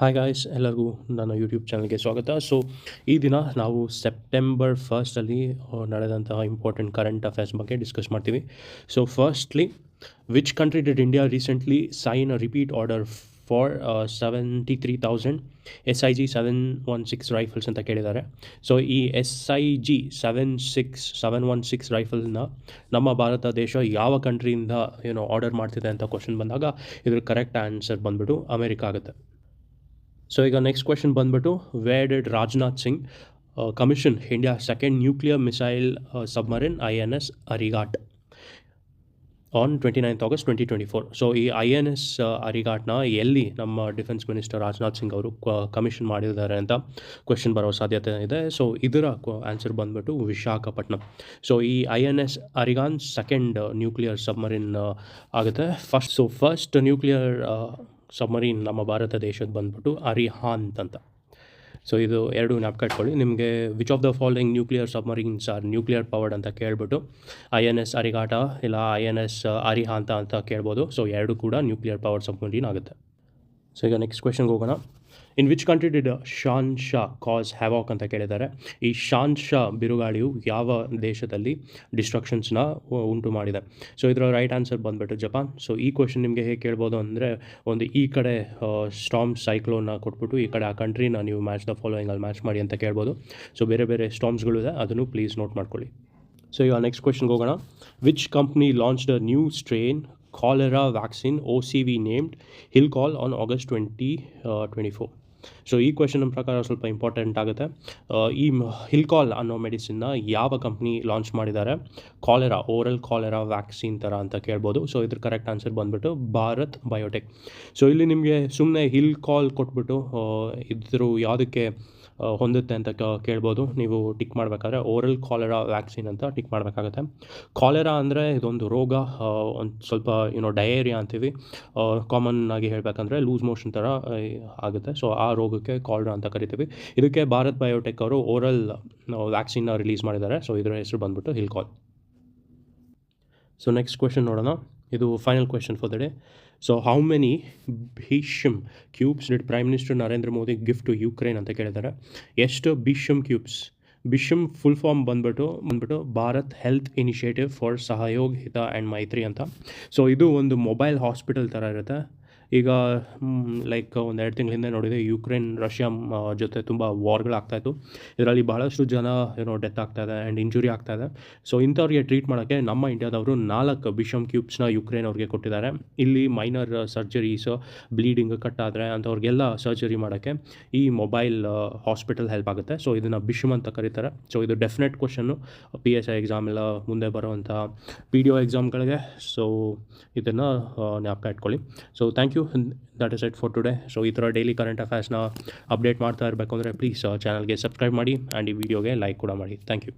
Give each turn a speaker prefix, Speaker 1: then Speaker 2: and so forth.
Speaker 1: Hi guys ಎಲ್ಲರಿಗೂ ನನ್ನ YouTube ಚಾನಲ್ಗೆ ಸ್ವಾಗತ. ಸೊ ಈ ದಿನ ನಾವು ಸೆಪ್ಟೆಂಬರ್ ಫಸ್ಟಲ್ಲಿ ನಡೆದಂತಹ ಇಂಪಾರ್ಟೆಂಟ್ ಕರೆಂಟ್ ಅಫೇರ್ಸ್ ಬಗ್ಗೆ ಡಿಸ್ಕಸ್ ಮಾಡ್ತೀವಿ. So firstly which country did India recently sign a repeat order for seventy three thousand S I G seven one six rifles ಅಂತ ಕೇಳಿದ್ದಾರೆ. ಸೊ ಈ S I G seven six seven one six ರೈಫಲ್ನ ನಮ್ಮ ಭಾರತ ದೇಶ ಯಾವ ಕಂಟ್ರಿಯಿಂದ ಏನೋ order ಮಾಡ್ತಿದೆ ಅಂತ ಕ್ವಶನ್ ಬಂದಾಗ, ಇದ್ರ ಕರೆಕ್ಟ್ ಆನ್ಸರ್ ಬಂದ್ಬಿಟ್ಟು ಅಮೇರಿಕಾ ಆಗುತ್ತೆ. ಸೊ ಈಗ ನೆಕ್ಸ್ಟ್ ಕ್ವೆಶನ್ ಬಂದ್ಬಿಟ್ಟು where did Rajnath Singh commission India second nuclear missile submarine I N S Arighaat on twenty ninth August twenty twenty four so ಈ ಐ ಎನ್ ಎಸ್ ಅರಿಘಾಟ್ನ ಎಲ್ಲಿ ನಮ್ಮ defence minister Rajnath Singh ಅವರು commission ಮಾಡಿದ್ದಾರೆ ಅಂತ question ಬರೋ ಸಾಧ್ಯತೆ ಇದೆ. ಸೊ ಇದರ ಆನ್ಸರ್ ಬಂದ್ಬಿಟ್ಟು ವಿಶಾಖಪಟ್ಟಣಂ ಸೊ ಈ ಐ ಎನ್ ಎಸ್ ಅರಿಗಾನ್ ಸೆಕೆಂಡ್ ನ್ಯೂಕ್ಲಿಯರ್ ಸಬ್ಮರಿನ್ ಆಗುತ್ತೆ. First so first nuclear submarine ನಮ್ಮ ಭಾರತ ದೇಶದ ಬಂದ್ಬಿಟ್ಟು ಅರಿಹಾಂತ್ ಅಂತ. ಸೊ ಇದು ಎರಡು ಜ್ಞಾಪಕ ಇಟ್ಕೊಳ್ಳಿ. ನಿಮಗೆ which of the following nuclear submarines are nuclear powered ಅಂತ ಕೇಳ್ಬಿಟ್ಟು ಐ ಎನ್ ಎಸ್ ಅರಿಘಾಟ ಇಲ್ಲ ಐ ಎನ್ ಎಸ್ ಅರಿಹಾಂತ ಅಂತ ಕೇಳ್ಬೋದು. ಸೊ ಎರಡು ಕೂಡ ನ್ಯೂಕ್ಲಿಯರ್ ಪವರ್ ಸಬ್ಮರೀನ್ ಆಗುತ್ತೆ. ಸೊ ಈಗ ನೆಕ್ಸ್ಟ್ ಕ್ವೆಶನ್ಗೆ ಹೋಗೋಣ. In which country did Shanshan cause havoc ಅಂತ ಕೇಳಿದ್ದಾರೆ? ಈ ಶಾನ್ ಶಾ ಬಿರುಗಾಳಿಯು ಯಾವ ದೇಶದಲ್ಲಿ ಡಿಸ್ಟ್ರಕ್ಷನ್ಸ್ನ ಉಂಟು ಮಾಡಿದೆ? ಸೊ ಇದರ ರೈಟ್ ಆನ್ಸರ್ ಬಂದುಬಿಟ್ಟು ಜಪಾನ್. ಸೊ ಈ ಕ್ವೆಶನ್ ನಿಮಗೆ ಹೇಗೆ ಕೇಳ್ಬೋದು ಅಂದರೆ, ಒಂದು ಈ ಕಡೆ ಸ್ಟಾಮ್ ಸೈಕ್ಲೋನ್ನ ಕೊಟ್ಬಿಟ್ಟು, ಈ ಕಡೆ ಆ ಕಂಟ್ರಿನ ನೀವು ಮ್ಯಾಚ್ ದ ಫಾಲೋಯಿಂಗಲ್ಲಿ ಮ್ಯಾಚ್ ಮಾಡಿ ಅಂತ ಕೇಳ್ಬೋದು. ಸೊ ಬೇರೆ ಬೇರೆ ಸ್ಟಾಮ್ಸ್ಗಳು ಇದೆ, ಅದನ್ನು ಪ್ಲೀಸ್ ನೋಟ್ ಮಾಡ್ಕೊಳ್ಳಿ. ಸೊ ಈಗ ನೆಕ್ಸ್ಟ್ ಕ್ವೆಶನ್ಗೆ ಹೋಗೋಣ. Which company launch the new strain cholera vaccine O C V named Hillchol on August twenty twenty four so ಈ ಕ್ವೆಶನ್ ಪ್ರಕಾರ ಸ್ವಲ್ಪ ಇಂಪಾರ್ಟೆಂಟ್ ಆಗುತ್ತೆ. ಈ ಹಿಲ್ಕಾಲ್ ಅನ್ನೋ ಮೆಡಿಸಿನ್ನ ಯಾವ ಕಂಪ್ನಿ ಲಾಂಚ್ ಮಾಡಿದ್ದಾರೆ? ಕಾಲೆರಾ ಓರಲ್ ಕಾಲೆರಾ ವ್ಯಾಕ್ಸಿನ್ ಥರ ಅಂತ ಕೇಳ್ಬೋದು. ಸೊ ಇದ್ರ ಕರೆಕ್ಟ್ ಆನ್ಸರ್ ಬಂದ್ಬಿಟ್ಟು ಭಾರತ್ ಬಯೋಟೆಕ್ ಸೊ ಇಲ್ಲಿ ನಿಮಗೆ ಸುಮ್ಮನೆ ಹಿಲ್ ಕಾಲ್ ಕೊಟ್ಬಿಟ್ಟು ಇದ್ರ ಯಾವುದಕ್ಕೆ ಹೊಂದುತ್ತೆ ಅಂತ ಕೇಳ್ಬೋದು. ನೀವು ಟಿಕ್ ಮಾಡಬೇಕಾದ್ರೆ ಓರಲ್ ಕಾಲೆರಾ ವ್ಯಾಕ್ಸಿನ್ ಅಂತ ಟಿಕ್ ಮಾಡಬೇಕಾಗತ್ತೆ. ಕಾಲೆರಾ ಅಂದರೆ ಇದೊಂದು ರೋಗ ಒಂದು ಸ್ವಲ್ಪ ಏನೋ ಡಯೇರಿಯಾ ಅಂತೀವಿ. ಕಾಮನ್ ಆಗಿ ಹೇಳಬೇಕಂದ್ರೆ ಲೂಸ್ ಮೋಷನ್ ಥರ ಆಗುತ್ತೆ. ಸೊ ಆ ರೋಗಕ್ಕೆ ಕಾಲೆರಾ ಅಂತ ಕರಿತೀವಿ. ಇದಕ್ಕೆ ಭಾರತ್ ಬಯೋಟೆಕ್ ಅವರು ಓರಲ್ ವ್ಯಾಕ್ಸಿನ್ನ ರಿಲೀಸ್ ಮಾಡಿದ್ದಾರೆ. ಸೊ ಇದರ ಹೆಸರು ಬಂದ್ಬಿಟ್ಟು Hillchol so next question ನೋಡೋಣ. ಇದು final question for the day so how many Bhishm cubes did prime minister Narendra Modi gift to Ukraine ಅಂತ ಕೇಳಿದ್ದಾರೆ. ಎಷ್ಟು Bhishm cubes Bhishm full form ಬಂದ್ಬಿಟ್ಟು ಬಂದ್ಬಿಟ್ಟು Bharat health initiative for Sahyog Hita and Maitri ಅಂತ. So ಇದು ಒಂದು mobile hospital ಥರ ಇರುತ್ತೆ. ಈಗ ಲೈಕ್ ಒಂದು ಎರಡು ತಿಂಗಳ ಹಿಂದೆ ನೋಡಿದೆ ಯುಕ್ರೇನ್ ರಷ್ಯಾ ಜೊತೆ ತುಂಬ ವಾರ್ಗಳಾಗ್ತಾಯಿತ್ತು ಇದರಲ್ಲಿ ಬಹಳಷ್ಟು ಜನ ಏನೋ ಡೆತ್ ಆಗ್ತಾಯಿದೆ ಆ್ಯಂಡ್ ಇಂಜುರಿ ಆಗ್ತಾಯಿದೆ ಸೊ ಇಂಥವ್ರಿಗೆ ಟ್ರೀಟ್ ಮಾಡೋಕ್ಕೆ ನಮ್ಮ ಇಂಡಿಯಾದವರು ನಾಲ್ಕು ಬಿಷಮ್ ಕ್ಯೂಬ್ಸ್ನ ಯುಕ್ರೇನ್ ಅವ್ರಿಗೆ ಕೊಟ್ಟಿದ್ದಾರೆ. ಇಲ್ಲಿ ಮೈನರ್ ಸರ್ಜರೀಸ್ ಬ್ಲೀಡಿಂಗ್ ಕಟ್ಟಾದರೆ ಅಂಥವ್ರಿಗೆಲ್ಲ ಸರ್ಜರಿ ಮಾಡೋಕ್ಕೆ ಈ ಮೊಬೈಲ್ ಹಾಸ್ಪಿಟಲ್ ಹೆಲ್ಪ್ ಆಗುತ್ತೆ. ಸೊ ಇದನ್ನು ಬಿಷಮ್ ಅಂತ ಕರೀತಾರೆ. ಸೊ ಇದು definite question P S I exam ಎಲ್ಲ ಮುಂದೆ ಬರುವಂಥ ಪಿ ಡಿ ಒ ಎಕ್ಸಾಮ್ಗಳಿಗೆ ಸೊ ಇದನ್ನು ಜ್ಞಾಪಕ ಇಟ್ಕೊಳ್ಳಿ. So thank you that is it for today so ಈ ಥರ ಡೈಲಿ ಕರೆಂಟ್ ಅಫೇರ್ಸ್ನ ಅಪ್ಡೇಟ್ ಮಾಡ್ತಾ ಇರಬೇಕು ಅಂದರೆ ಪ್ಲೀಸ್ ಚಾನಲ್ಗೆ ಸಬ್ಸ್ಕ್ರೈಬ್ ಮಾಡಿ. ಆ್ಯಂಡ್ ಈ ವಿಡಿಯೋಗೆ ಲೈಕ್ ಕೂಡ ಮಾಡಿ. Thank you